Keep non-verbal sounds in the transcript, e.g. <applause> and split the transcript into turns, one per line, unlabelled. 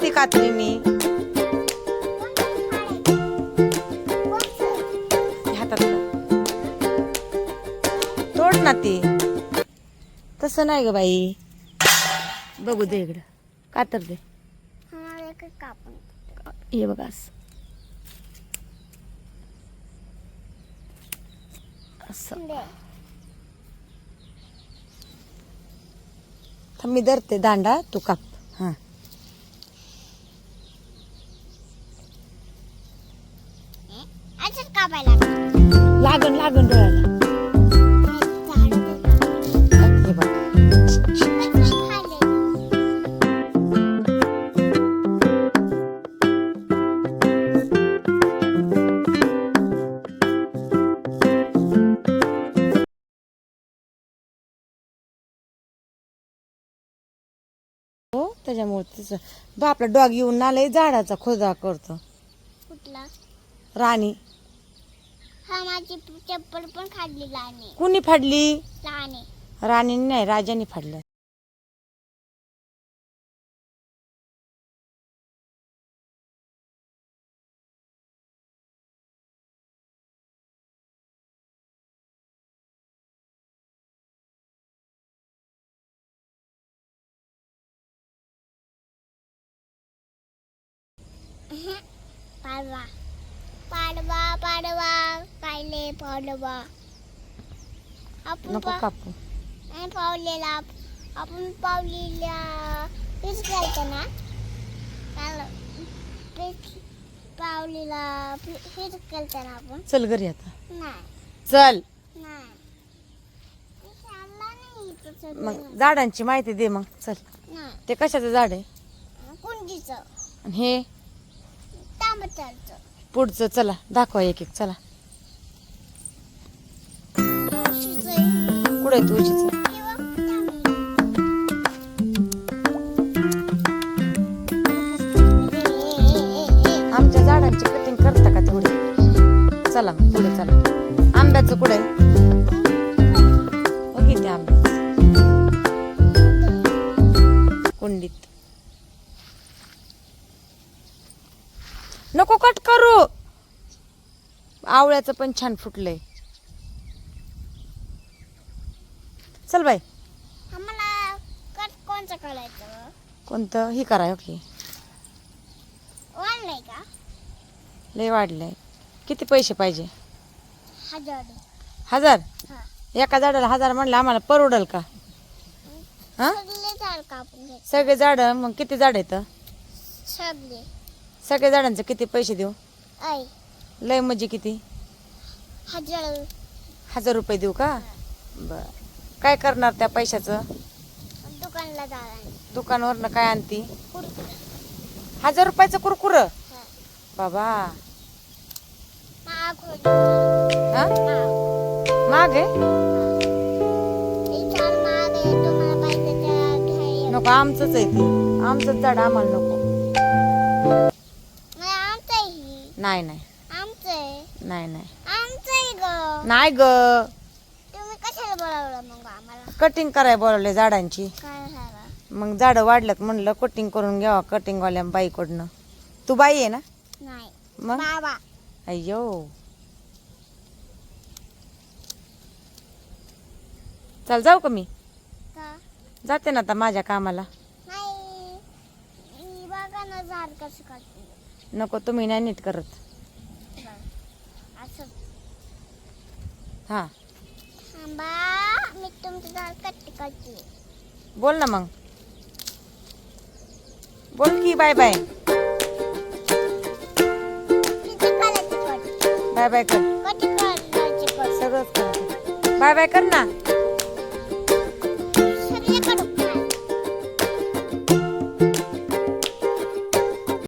कापते कात्रीने हातात तोड ना ते. तसं नाही ग बाई. बघू दे इकडं. कातर दे. हे बघा असं. मी धरते दांडा. तू काप हां
असंच कापायला
लागन लागन डोळ्याला. हे बघ. हो त्याच्यामुळे तिचं बा आपला डॉग येऊन आलाय झाडाचा खोदा करतो.
कुठला?
राणी.
हा माझी चप्पल पण खाल्ली लहाने.
कुणी फाडली?
लहाने.
राणीने नाही राजाने फाडलं. <laughs>
पाडवा. पाडवा पाडवा कायले पाडवा. आपण
नको
पा-
कापू.
आणि पावलेला. आपण पावलेला. पीस घालतो ना? काल पीस पावलेला. पीस घालतो ना आपण?
चल घरी आता.
नाही.
चल.
नाही. नाही
मग झाडांची माहिती दे मग. चल.
नाही.
ते कशाचं झाड आहे?
कुंडीचं.
आणि हे?
टमाटरचं
पुढचं चला दाखवा एक एक चला. कुठे आहे आमच्या झाडांची कटिंग करता का तेवढी? चला मग पुढे चला. आंब्याचं कुठे बघ इथे आंब्याचं. कुंडीत. नको कट करू. आवळ्याचं पण छान फुटलंय. चल बाई.
आम्हाला कट कोणचं करायचं
कोणतं? ही करा ओके
वाढलंय का?
लय वाढलंय. किती पैसे पाहिजे?
हजार.
हजार?
हा.
एका झाडाला हजार म्हणलं आम्हाला परवडल का? हा?
सगळे झाड कापून घ्यायचे
सगळे झाड? मग किती झाड आहेत?
सगळे.
सगळ्या झाडांचे किती पैसे देऊ? लय म्हणजे किती?
हजार.
हजार रुपये देऊ का? बर. काय करणार त्या पैशाचं?
दुकानला जाणार
दुकानवरनं काय आणती?
कुरकुरे.
हजार रुपयाचं कुरकुर?
हा.
बाबा.
महाग होईल
हा?
महाग.
माग आहे?
हे. झाड महाग आहे. तुम्हाला पाहिजे तर घ्या.
नको आमचंच आहे ते. आमचंच झाड आम्हाला नको.
नाही
नाही.
आमचं. आहे
नाही नाही.
आमचं आहे ग.
नाही ग.
तुम्ही कशाला बोलावलं मग आम्हाला?
कटिंग कराय बोलवले झाडांची.
काय झालं?
मग झाडं वाढल्यात म्हणलं कटिंग करून घ्यावा कटिंगवाल्या बाईकडनं. तू बाई आहे ना?
नाही.
मग?
बाबा.
अय्यो. चल जाऊ का मी?
का?
जाते ना आता माझ्या कामाला.
नाही. बघा ना झाड कसं काढते.
नको तुम्ही नाही नीट करत.
असं.
हा.
थांबा मी तुमचं झाड कट करते.
बोल ना मग. बोल की बाय बाय.
किती करायची कट?
बाय बाय कर.
कटी करायची कट?
सगळंच कर बाय बाय कर ना.